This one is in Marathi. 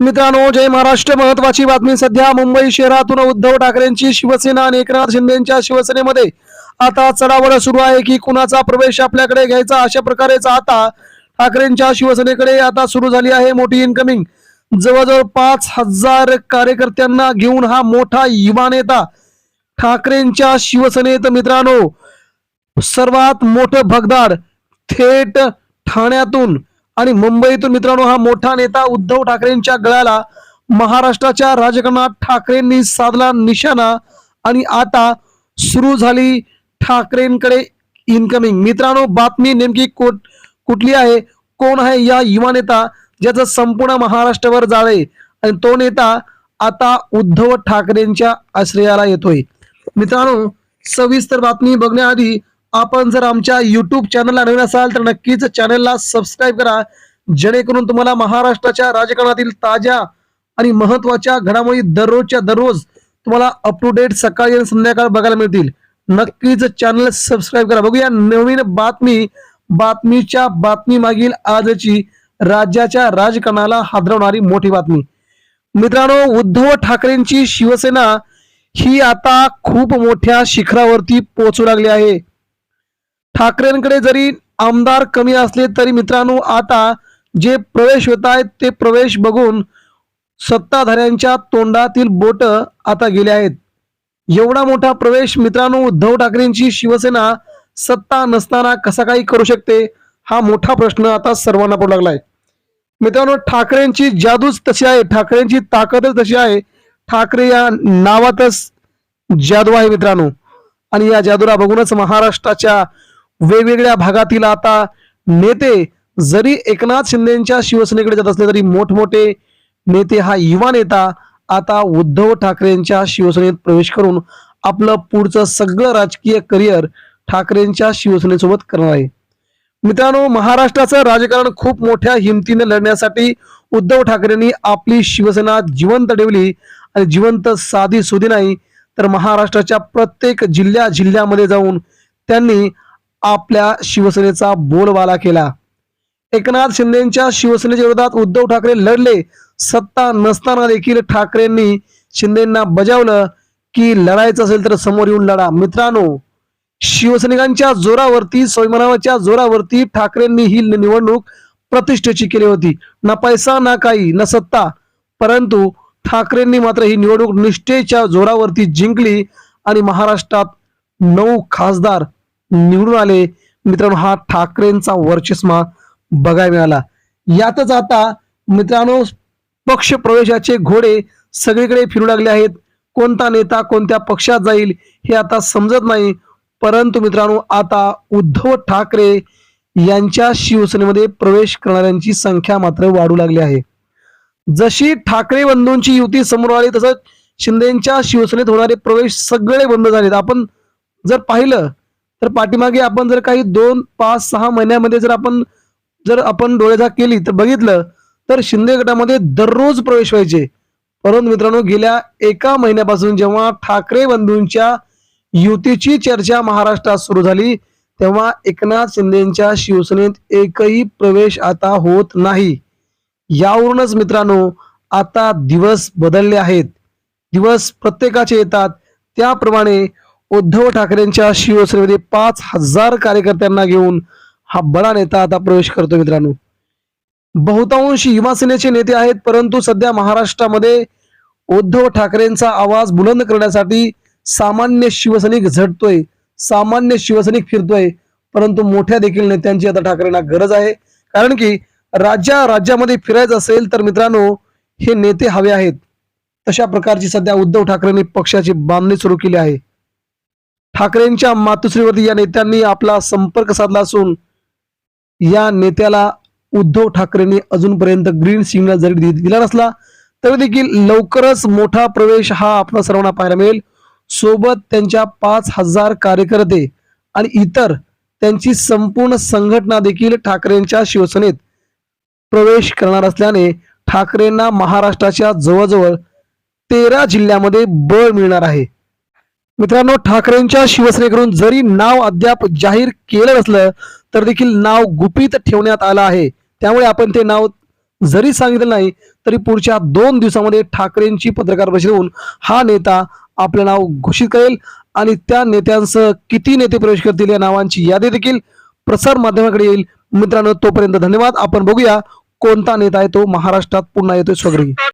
मित्रांनो जय महाराष्ट्र. महत्वाची बातमी सध्या मुंबई शहरातून उद्धव ठाकरेंची शिवसेना आणि एकनाथ शिंदेच्या शिवसेनेमध्ये. आता चढावड सुरू आहे की कुणाचा प्रवेश आपल्याकडे घ्यायचा? अशा प्रकारेचा आता ठाकरेंच्या शिवसेनेकडे आता सुरू झाली आहे मोठी इनकमिंग जवळजवळ पाच हजार कार्यकर्त्यांना घेऊन हा मोठा युवा नेता ठाकरेंच्या शिवसेनेत मित्रांनो सर्वात मोठं भगदाड थेट ठाण्यातून आणि मुंबईतून मित्रांनो हा मोठा नेता उद्धव ठाकरेंच्या गळ्याला महाराष्ट्राच्या राजकारणात ठाकरेंनी साधला निशाणा आणि आता सुरू झाली ठाकरेंकडे इनकमिंग मित्रांनो बातमी नेमकी कोट कुठली आहे? कोण आहे या युवा नेता ज्याचं संपूर्ण महाराष्ट्रावर जाळ आहे? आणि तो नेता आता उद्धव ठाकरेंच्या आश्रयाला येतोय. मित्रांनो सविस्तर बातमी बघण्याआधी आपण जर आमच्या युट्यूब चॅनलला नवीन असाल तर नक्कीच चॅनलला सबस्क्राईब करा. जेणेकरून तुम्हाला महाराष्ट्राच्या राजकारणातील ताज्या आणि महत्त्वाच्या घडामोडी दररोजच्या दररोज तुम्हाला अप टू डेट सकाळी आणि संध्याकाळ बघायला मिळतील. नक्कीच चॅनल सबस्क्राईब करा. बघूया नवीन बातमी. बातमीच्या बातमी मागील आजची राज्याच्या राजकारणाला हादरवणारी मोठी बातमी. मित्रांनो उद्धव ठाकरेंची शिवसेना ही आता खूप मोठ्या शिखरावरती पोहोचू लागली आहे. ठाकरेंकडे जरी आमदार कमी असले तरी मित्रांनो आता जे प्रवेश होत आहेत ते प्रवेश बघून सत्ताधाऱ्यांच्या तोंडातील बोट आता गेले आहेत. एवढा मोठा प्रवेश मित्रांनो उद्धव ठाकरेंची शिवसेना सत्ता नसताना कसा काही करू शकते हा मोठा प्रश्न आता सर्वांना पडू लागलाय. मित्रांनो ठाकरेंची जादूच तशी आहे ठाकरेंची ताकदच तशी आहे. ठाकरे या नावातच जादू आहे मित्रांनो. आणि या जादूला बघूनच महाराष्ट्राच्या वेगवेगळ्या भागातील आता नेते जरी एकनाथ शिंदेच्या शिवसेनेकडे जात असले तरी मोठमोठे नेते हा युवा नेता आता उद्धव ठाकरेंच्या शिवसेनेत प्रवेश करून आपलं पुढचं सगळं राजकीय करिअर ठाकरेंच्या शिवसेनेसोबत करणार आहे. मित्रांनो महाराष्ट्राचं राजकारण खूप मोठ्या हिमतीने लढण्यासाठी उद्धव ठाकरेंनी आपली शिवसेना जिवंत ठेवली आणि जिवंत साधी सुधी नाही तर महाराष्ट्राच्या प्रत्येक जिल्ह्या जिल्ह्यामध्ये जाऊन त्यांनी आपल्या शिवसेनेचा बोलबाला केला. एकनाथ शिंदेच्या शिवसेनेच्या विरोधात उद्धव ठाकरे लढले. सत्ता नसताना देखील ठाकरेंनी शिंदेना बजावलं की लढायचं असेल तर समोर येऊन लढा. मित्रांनो शिवसैनिकांच्या जोरावरती स्वयंमानाच्या जोरावरती ठाकरेंनी ही निवडणूक प्रतिष्ठेची केली होती. ना पैसा ना काही ना सत्ता. परंतु ठाकरेंनी मात्र ही निवडणूक निष्ठेच्या जोरावरती जिंकली आणि महाराष्ट्रात नऊ खासदार निवडून आले. मित्रांनो हा ठाकरेंचा वर्चस्मा बघायला मिळाला. यातच आता मित्रांनो पक्ष प्रवेशाचे घोडे सगळीकडे फिरू लागले आहेत. कोणता नेता कोणत्या पक्षात जाईल हे आता समजत नाही. परंतु मित्रांनो आता उद्धव ठाकरे यांच्या शिवसेनेमध्ये प्रवेश करणाऱ्यांची संख्या मात्र वाढू लागली आहे. जशी ठाकरे बंधूंची युती समोर आली तसंच शिंदेच्या शिवसेनेत होणारे प्रवेश सगळे बंद झालेत. आपण जर पाहिलं तर पाठीमागे आपण जर काही दोन पाच सहा महिन्यामध्ये जर आपण जर आपण डोळेझाक केली तर बघितलं तर शिंदे गटामध्ये दररोज प्रवेश व्हायचे. परंतु मित्रांनो गेल्या एका महिन्यापासून जेव्हा ठाकरे बंधूंच्या युतीची चर्चा महाराष्ट्रात सुरू झाली तेव्हा एकनाथ शिंदेच्या शिवसेनेत एकही प्रवेश आता होत नाही. यावरूनच मित्रांनो आता दिवस बदलले आहेत. दिवस प्रत्येकाचे येतात. त्याप्रमाणे उद्धव ठाकरेंच्या शिवसेनेमध्ये पाच हजार कार्यकर्त्यांना घेऊन हा बडा नेता आता प्रवेश करतो मित्रांनो. बहुतांश युवा सेनेचे नेते आहेत परंतु सध्या महाराष्ट्रामध्ये उद्धव ठाकरेंचा आवाज बुलंद करण्यासाठी सामान्य शिवसैनिक झटतोय सामान्य शिवसैनिक फिरतोय परंतु मोठ्या देखील नेत्यांची आता ठाकरेंना गरज आहे. कारण की राज्या राज्यामध्ये फिरायचं असेल तर मित्रांनो हे नेते हवे आहेत. तशा प्रकारची सध्या उद्धव ठाकरेंनी पक्षाची बांधणी सुरू केली आहे. ठाकरेंच्या मातुश्रीवरती या नेत्यांनी आपला संपर्क साधला असून या नेत्याला उद्धव ठाकरेंनी अजूनपर्यंत ग्रीन सिग्नल जरी दिला नसला तरी देखील लवकरच मोठा प्रवेश हा आपल्या सर्वांना पाहायला मिळेल. सोबत त्यांच्या पाच हजार कार्यकर्ते आणि इतर त्यांची संपूर्ण संघटना देखील ठाकरेंच्या शिवसेनेत प्रवेश करणार असल्याने ठाकरेंना महाराष्ट्राच्या जवळजवळ तेरा जिल्ह्यामध्ये बळ मिळणार आहे. मित्रांनो ठाकरेंच्या शिवसेनेकडून जरी नाव अद्याप जाहीर केलं नसलं तर देखील नाव गुपित ठेवण्यात आलं आहे. त्यामुळे आपण ते नाव जरी सांगितलं नाही तरी पुढच्या दोन दिवसामध्ये ठाकरेंची पत्रकार परिषद होऊन हा नेता आपलं नाव घोषित करेल आणि त्या नेत्यांसह किती नेते प्रवेश करतील या नावांची यादी देखील प्रसार माध्यमाकडे येईल. मित्रांनो तोपर्यंत धन्यवाद. आपण बघूया कोणता नेता आहे तो महाराष्ट्रात पुन्हा येतोय. स्वगृही